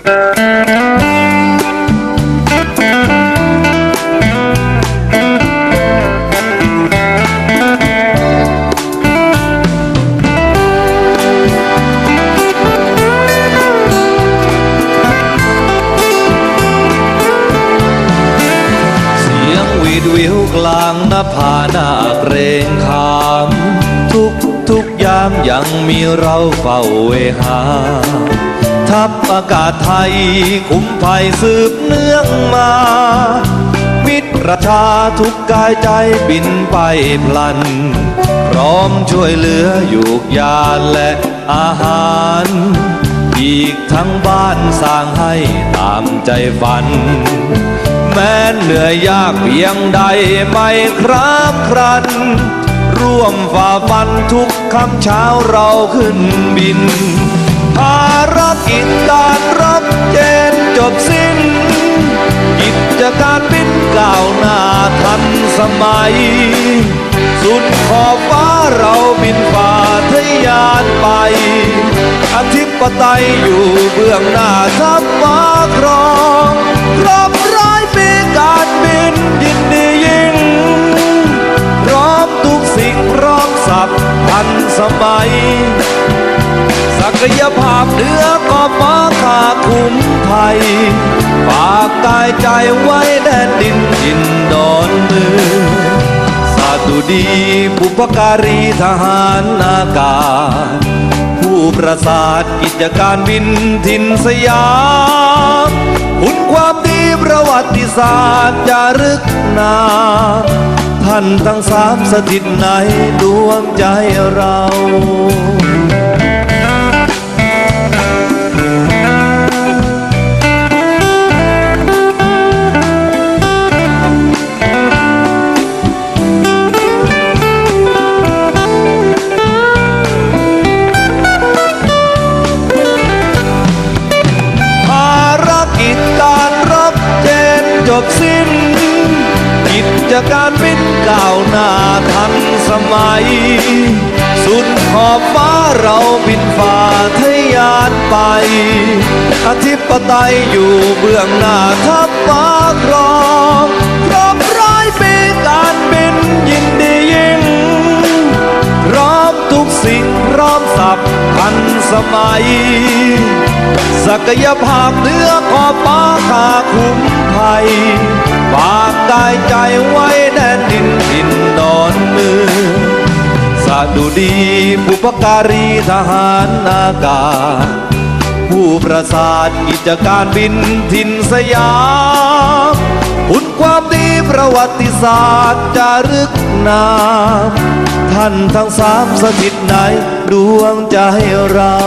เสียงวีดวิวกลางหน้าผาหน้าเกรงขาม ทุกทุกยามยังมีเราเฝ้าเวหา ทัพอากาศไทย คุ้มภัยสืบเนื่องมา มิตรประชาทุกกายใจบินไปพลัน พร้อมช่วยเหลืออยู่ยานและอาหาร อีกทั้งบ้านสร้างให้ตามใจฝัน แม้เหนื่อยยากเพียงใดไม่ครับครัน ร่วมฝ่าฟันทุกคำเช้าเราขึ้นบิน ภารกิจการรับเจนจบสิ้น กิจการบินก้าวหน้าทันสมัย สุดขอบฟ้าเราบินฝ่าทะยานไป อธิปไตยอยู่เบื้องหน้าทัพฟ้าครองรบร้อยปีการบินยินดียิ่งพร้อมทุกสิ่งพร้อมสับทันสมัย ศักยภาพเหนือก็ฟ้าขาคุ้มภัยฝากกายใจไว้แดนดินจินดอนเมืองสาธุดีบุพการีทหารอากาศ ผู้ประสาทกิจการบินทินสยามคุณความดีประวัติศาสตร์จารึกนาท่านทั้งสามสถิตในดวงใจเรา กิจการบินก้าวหน้าทันสมัย สุดขอบฟ้าเราบินฝ่าทะยานไป อธิปไตยอยู่เบื้องหน้าทัพฟ้าครองครบร้อยปีการบินยินดียิ่งพร้อมทุกสิ่งพร้อมสับทันสมัย ศักยภาพเหนือขอบฟ้าขาคุ้มภัย ฝากกายใจไว้แดนดินดินดอนเมืองสาดุดีบุพการีทหารอากาศ ผู้ประสาทกิจการบินทินสยามคุณความดีประวัติศาสตร์จารึกนามท่านทั้งสามสถิตในดวงใจเรา